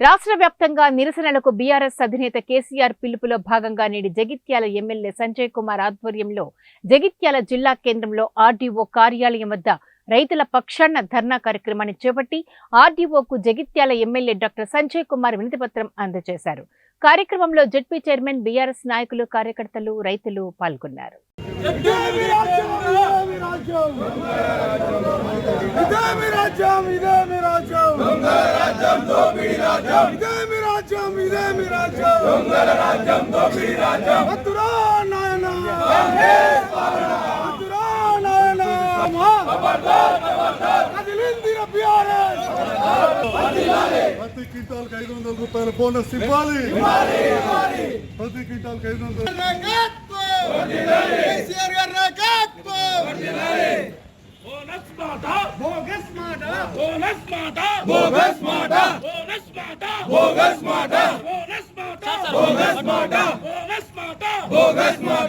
రాష్ట్ర వ్యాప్తంగా నిరసనలకు బీఆర్ఎస్ అధినేత కేసీఆర్ పిలుపులో భాగంగా నేడు జగిత్యాల ఎమ్మెల్యే సంజయ్ కుమార్ ఆధ్వర్యంలో జగిత్యాల జిల్లా కేంద్రంలో ఆర్డీఓ కార్యాలయం వద్ద రైతుల పక్షాన ధర్నా కార్యక్రమాన్ని చేపట్టి ఆర్డీఓకు జగిత్యాల ఎమ్మెల్యే డాక్టర్ సంజయ్ కుమార్ వినతిపత్రం అందజేశారు. కార్యక్రమంలో జడ్పీ చైర్మన్ బీఆర్ఎస్ నాయకులు కార్యకర్తలు రైతులు పాల్గొన్నారు. ఇదేమి రాజ్యం? ఇదేమి రాజ్యం ఇదేమి రాజ్యం దొంగల రాజ్యం రాజ్యం. ఇదేమి రాజ్యం ఇదేమి రాజ్యం. దొంగల రాజ్యం దోపిడి రాజ్యం. వద్దురా నాయన. వద్దురా నాయన. కదిలింది బీఆర్ఎస్. ప్రతి క్వింటాల్కి ఐదు వందల రూపాయల బోనస్ ఇవ్వాలి. ప్రతి క్వింటాల్కి ఐదు వందల బోనస్ మాట. బోగస్ మాట. బోనస్ మాట. బోగస్ మాట. bogus murder bogus murder bogus murder bogus murder bogus murder